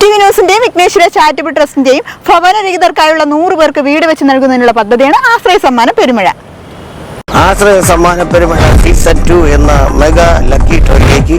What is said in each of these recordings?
T V ന്യൂസിന്റെയും Vighneshwara charitable ട്രസ്റ്റിന്റെയും ഭവനരഹിതർക്കായുള്ള നൂറ് പേർക്ക് വീട് വെച്ച് നൽകുന്നതിനുള്ള പദ്ധതിയാണ് ആശ്രയ സമ്മാനം പെരുമഴ. ആശ്രയ സമ്മാന പെരുമഴ സീസൺ ടു എന്ന മെഗാ ലക്കി ടോയിലേക്ക്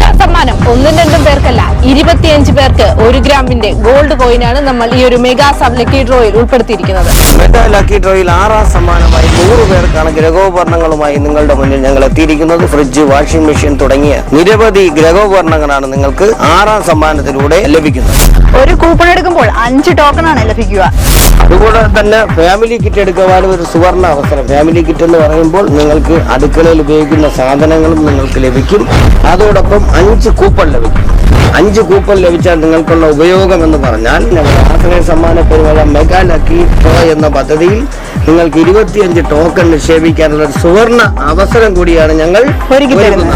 സമ്മാനം ഒന്നും രണ്ടും പേർക്കല്ല ഇരുപത്തിയഞ്ച് പേർക്ക് ഒരു ഗ്രാമിന്റെ ഗോൾഡ് കോയിനാണ് നമ്മൾ ഈ ഒരു മെഗാ സബ് ലക്കി ഡ്രോയിൽ ഉൾപ്പെടുത്തിയിരിക്കുന്നത്. മെഗാ ലക്കി ഡ്രോയിൽ ആറാം സമ്മാനമായി നൂറ് പേർക്കാണ് ഗ്രഹോപകരണങ്ങളുമായി നിങ്ങളുടെ മുന്നിൽ ഞങ്ങൾ എത്തിയിരിക്കുന്നത്. ഫ്രിഡ്ജ് വാഷിംഗ് മെഷീൻ തുടങ്ങിയ നിരവധി ഗ്രഹോപകരണങ്ങളാണ് നിങ്ങൾക്ക് ആറാം സമ്മാനത്തിലൂടെ ലഭിക്കുന്നത്. ഒരു കൂപ്പൺ എടുക്കുമ്പോൾ അഞ്ച് ടോക്കൺ ആണ് ലഭിക്കുക. അതുപോലെ തന്നെ ഫാമിലി കിറ്റ് എടുക്കുവാനും ഒരു സുവർണ അവസരം. ഫാമിലി കിറ്റ് എന്ന് പറയുമ്പോൾ നിങ്ങൾക്ക് അടുക്കളയിൽ ഉപയോഗിക്കുന്ന സാധനങ്ങളും നിങ്ങൾക്ക് ലഭിക്കും. അതോടൊപ്പം അഞ്ച് കൂപ്പൺ ലഭിക്കും. അഞ്ച് കൂപ്പൺ ലഭിച്ചാൽ നിങ്ങൾക്കുള്ള ഉപയോഗം എന്ന് പറഞ്ഞാൽ ഞങ്ങൾ ആശ്രയ സമ്മാന പെരുമഴ മെഗാ ലക്കി ഡ്രോ എന്ന പദ്ധതിയിൽ നിങ്ങൾക്ക് ഇരുപത്തിയഞ്ച് ടോക്കൺ നിക്ഷേപിക്കാനുള്ള ഒരു സുവർണ അവസരം കൂടിയാണ് ഞങ്ങൾ ഒരുക്കി തരുന്നത്.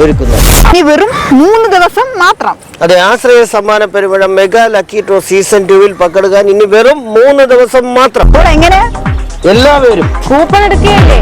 ഒരുക്കുന്നത് ഇനി വെറും മൂന്ന് ദിവസം മാത്രം. അതെ ആശ്രയ സമ്മാന പരിപാടി മെഗാ ലക്കി ടോ സീസൺ ടുവിൽ പങ്കെടുക്കാൻ ഇനി വെറും മൂന്ന് ദിവസം മാത്രം. അപ്പോൾ എങ്ങനെ? എല്ലാവരും കൂപ്പൺ എടുക്കുകയല്ലേ?